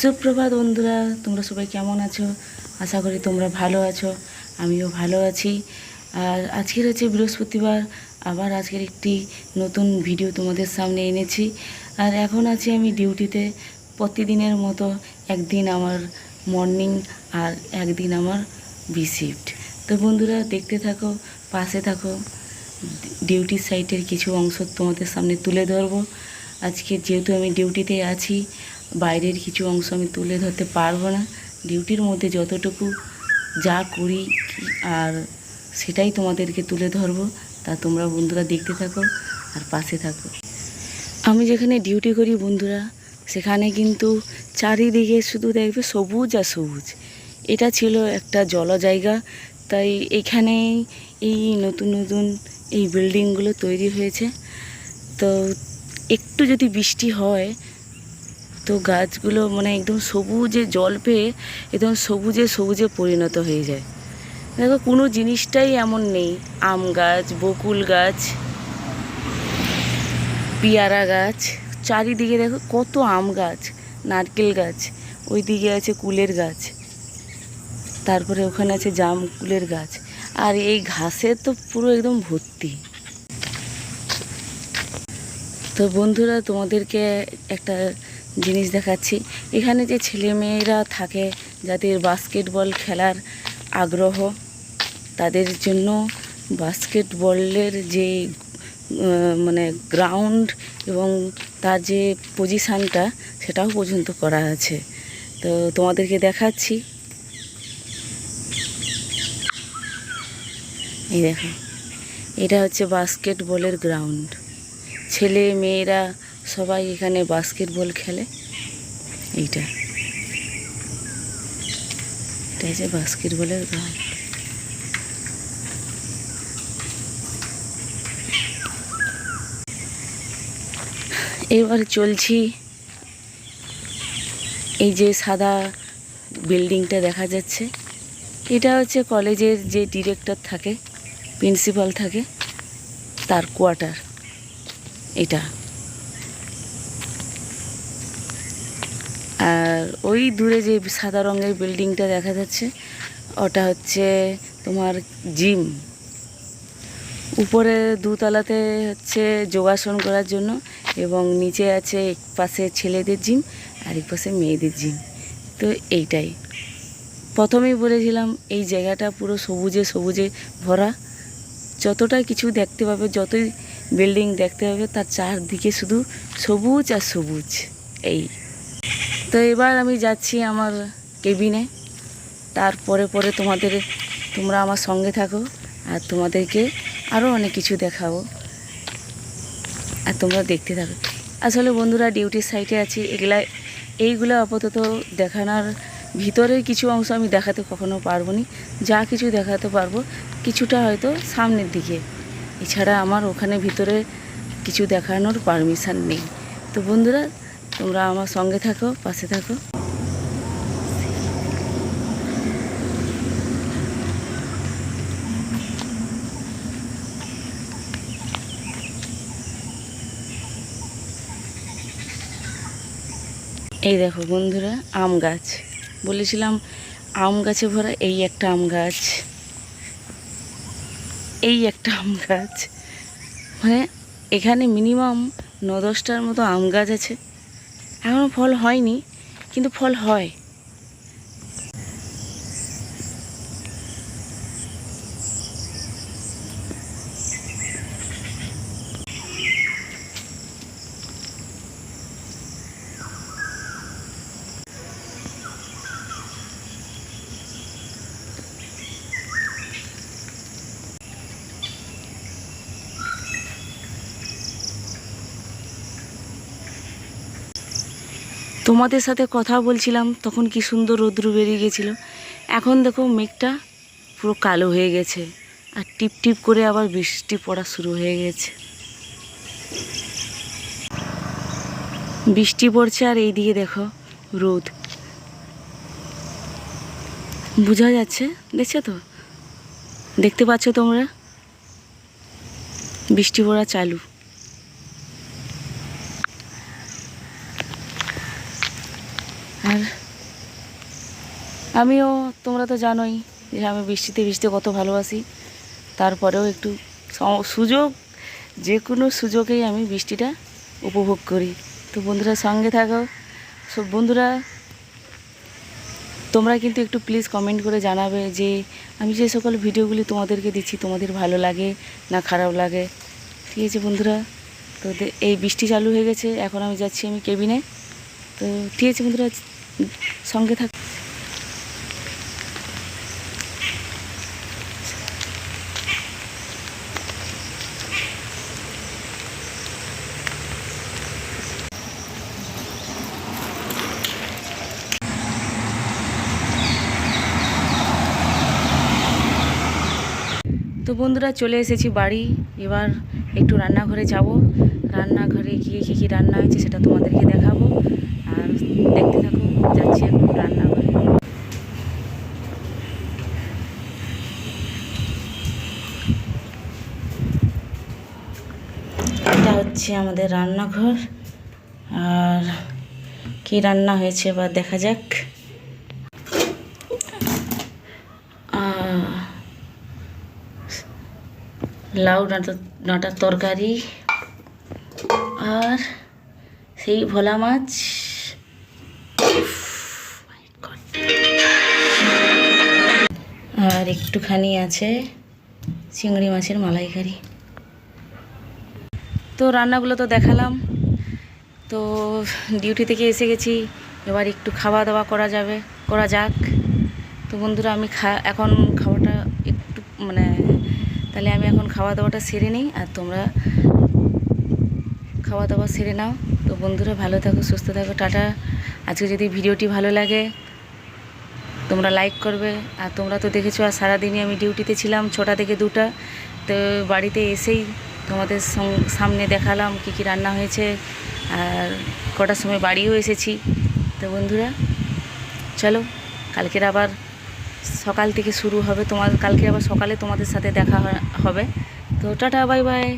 সুপ্রভাত বন্ধুরা, তোমরা সবাই কেমন আছো? আশা করি তোমরা ভালো আছো, আমিও ভালো আছি। আর আজকের হচ্ছে বৃহস্পতিবার, আবার আজকের একটি নতুন ভিডিও তোমাদের সামনে এনেছি। আর এখন আছি আমি ডিউটিতে প্রতিদিনের মতো একদিন আমার মর্নিং আর একদিন আমার বি শিফট তো বন্ধুরা, দেখতে থাকো, পাশে থাকো। ডিউটি সাইটের কিছু অংশ তোমাদের সামনে তুলে ধরবো। আজকে যেহেতু আমি ডিউটিতে আছি বাইরের কিছু অংশ আমি তুলে ধরতে পারব না। ডিউটির মধ্যে যতটুকু যা করি আর সেটাই তোমাদেরকে তুলে ধরবো। তা তোমরা বন্ধুরা দেখতে থাকো আর পাশে থাকো। আমি যেখানে ডিউটি করি বন্ধুরা, সেখানে কিন্তু চারিদিকে শুধু দেখবে সবুজ আর সবুজ। এটা ছিল একটা জল জায়গা। তাই এখানে এই নতুন নতুন এই বিল্ডিংগুলো তৈরি হয়েছে। তো একটু যদি বৃষ্টি হয় তো গাছগুলো মানে একদম সবুজে জল পেয়ে একদম সবুজে সবুজে পরিণত হয়ে যায়। দেখো, কোনো জিনিসটাই এমন নেই। আম গাছ, বকুল গাছ, পেয়ারা গাছ, চারিদিকে দেখো কত আম গাছ, নারকেল গাছ, ওইদিকে আছে কুলের গাছ, তারপরে ওখানে আছে জাম কুলের গাছ, আর এই ঘাসে তো পুরো একদম ভর্তি। তো বন্ধুরা, তোমাদেরকে একটা জিনিস দেখাচ্ছি। এখানে যে ছেলেমেয়েরা থাকে, যাদের বাস্কেটবল খেলার আগ্রহ, তাদের জন্য বাস্কেটবলের যে মানে গ্রাউন্ড এবং তার যে পজিশানটা সেটাও পর্যন্ত করা আছে। তো তোমাদেরকে দেখাচ্ছি। এই দেখো, এটা হচ্ছে বাস্কেটবলের গ্রাউন্ড ছেলে মেয়েরা সবাই এখানে বাস্কেটবল খেলে। এইটা। এটা হচ্ছে বাস্কেটবলের গ্রাউন্ড এবার চলছি। এই যে সাদা বিল্ডিংটা দেখা যাচ্ছে। এটা হচ্ছে কলেজের যে ডিরেক্টর থাকে প্রিন্সিপাল থাকে, তার কোয়ার্টার এটা আর ওই দূরে যে সাদা রঙের বিল্ডিংটা দেখা যাচ্ছে, ওটা হচ্ছে তোমার জিম। উপরে দুতলাতে হচ্ছে যোগাসন করার জন্য এবং নিচে আছে এক পাশে ছেলেদের জিম আর এক পাশে মেয়েদের জিম। তো এইটাই। প্রথমেই বলেছিলাম, এই জায়গাটা পুরো সবুজে সবুজে ভরা। যতটা কিছু দেখতে পাবে, যতই বিল্ডিং দেখতে পাবে, তার চারদিকে শুধু সবুজ আর সবুজ। এই। তো এবার আমি যাচ্ছি আমার কেবিনে। তারপরে পরে তোমাদের, তোমরা আমার সঙ্গে থাকো আর তোমাদেরকে আরও অনেক কিছু দেখাবো। আর তোমরা দেখতে থাকো। আসলে বন্ধুরা, ডিউটির সাইটে আছি। এগুলা, এইগুলো আপাতত দেখানোর ভিতরের কিছু অংশ আমি দেখাতে কখনো পারব না যা কিছু দেখাতে পারব, কিছুটা হয়তো সামনের দিকে। এছাড়া আমার ওখানে ভিতরে কিছু দেখানোর পারমিশন নেই। তো বন্ধুরা তোমরা আমার সঙ্গে থাকো, পাশে থাকো। এই দেখো বন্ধুরা, আম গাছ। বলেছিলাম আম গাছে ভরা এই একটা আম গাছ। এই একটা আম গাছ। মানে এখানে মিনিমাম ন দশটার মতো আম গাছ আছে। এখনও ফল হয়নি কিন্তু ফল হয়। তোমাদের সাথে কথা বলছিলাম, তখন কি সুন্দর রৌদ্র বেরিয়ে গেছিল। এখন দেখো মেঘটা পুরো কালো হয়ে গেছে, আর টিপ টিপ করে আবার বৃষ্টি পড়া শুরু হয়ে গেছে। বৃষ্টি পড়ছে আর এইদিকে দেখো রোদ। বোঝা যাচ্ছে? দেখছ তো? দেখতে পাচ্ছ তোমরা? বৃষ্টি পড়া চালু। আমিও, তোমরা তো জানোই যে আমি বৃষ্টিতে বৃষ্টি কত ভালোবাসি। তারপরেও একটু সুযোগ যে কোনো সুযোগেই আমি বৃষ্টিটা উপভোগ করি। তো বন্ধুরা সঙ্গে থাকো। সব বন্ধুরা, তোমরা কিন্তু একটু প্লিজ কমেন্ট করে জানাবে যে আমি যে সকল ভিডিওগুলি তোমাদেরকে দিচ্ছি, তোমাদের ভালো লাগে না খারাপ লাগে? ঠিক আছে বন্ধুরা? তো এই বৃষ্টি চালু হয়ে গেছে, এখন আমি যাচ্ছি আমি কেবিনে তো ঠিক আছে বন্ধুরা, সঙ্গে থাক তো বন্ধুরা চলে এসেছি বাড়ি। এবার একটু রান্নাঘরে যাব। রান্নাঘরে গিয়ে কী কী রান্না হয়েছে সেটা তোমাদেরকে দেখাবো। আর দেখতে থাকো, যাচ্ছি এখন রান্নাঘরে। এটা হচ্ছে আমাদের রান্নাঘর। আর কি রান্না হয়েছে এবার দেখা যাক। লাউ ডাঁটা, ডাঁটার তরকারি আর সেই ভোলা মাছ. আর একটুখানি আছে চিংড়ি মাছের মালাইকারি। তো রান্নাগুলো তো দেখালাম। তো ডিউটি থেকে এসে গেছি, এবার একটু খাওয়া দাওয়া করা যাবে, করা যাক। তো বন্ধুরা, আমি খা এখন খাওয়াটা একটু মানে তাহলে আমি এখন খাওয়া দাওয়াটা সেরে নিই আর তোমরা খাওয়া দাওয়া সেরে নাও। তো বন্ধুরা, ভালো থাকো, সুস্থ থাকো, টাটা। আজকে যদি ভিডিওটি ভালো লাগে, তোমরা লাইক করবে। আর তোমরা তো দেখেছ, আর সারাদিনই আমি ডিউটিতে ছিলাম, ছটা থেকে দুটা। তো বাড়িতে এসেই তোমাদের সামনে দেখালাম কী কী রান্না হয়েছে। আর কটার সময় বাড়িও এসেছি। তো বন্ধুরা, চলো, কালকের আবার সকাল থেকে শুরু হবে। তোমার, কালকে আবার সকালে তোমাদের সাথে দেখা হবে। তো টাটা, বাই বাই।